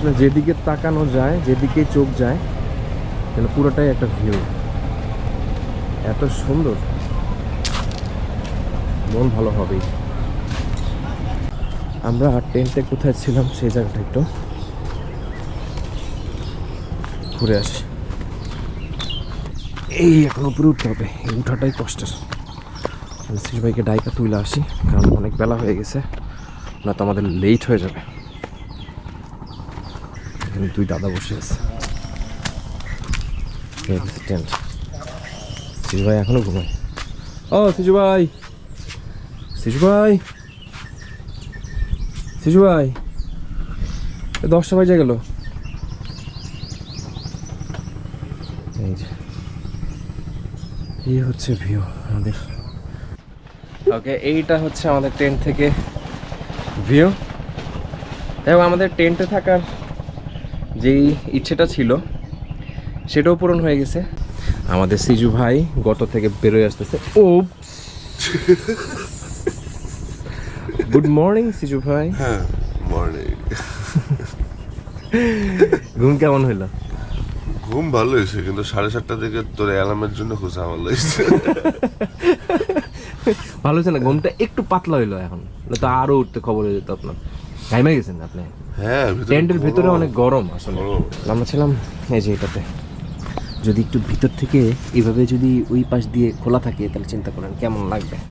আসলে যেদিকে তাকানো যায় যেদিকে চোখ যায়, যেন পুরোটাই একটা ভিউ এত সুন্দর। মন ভালো হবেই। আমরা টেন্টে কোথায় ছিলাম সেই জায়গাটা একটু ঘুরে আসি। এই এখন উপরে উঠতে হবে। এই উঠাটাই কষ্টের। শিশু ভাইকে ডাইকা তুলে আসি, কারণ অনেক বেলা হয়ে গেছে। না তো আমাদের লেট হয়ে যাবে। দুই দাদা বসে আছে। টেন্ট শিশু ভাই এখনও ঘুমায়? ও শিশু ভাই। শিশু ভাই। শিশু ভাই। দশটা বাজে গেল। এই যে। এই হচ্ছে ভিউ আমাদের। ওকে এইটা হচ্ছে আমাদের টেন্ট থেকে ভিউ এবং আমাদের টেন্টে থাকার যেই ইচ্ছেটা ছিল সেটাও পূরণ হয়ে গেছে। আমাদের সিজু ভাই গত থেকে বেরোয় আসতেছে। ও গুড মর্নিং সিজু ভাই। হ্যাঁ মর্নিং ঘুম কেমন হইল? ঘুম ভালো হয়েছে কিন্তু সাড়ে সাতটা থেকে তোর অ্যালার্মের জন্য খুব আমার লাগছে ভালো হয়েছে না? ঘুমটা একটু পাতলা হইল এখন। তো আরও উঠতে খবর হয়ে যেত আপনার। ঘাইমে গেছেন আপনি? হ্যাঁ টেন্টের ভিতরে অনেক গরম আসলে। আমরা ছিলাম এই যে এটাতে। যদি একটু ভিতর থেকে এইভাবে যদি ওই পাশ দিয়ে খোলা থাকে তাহলে চিন্তা করেন কেমন লাগবে?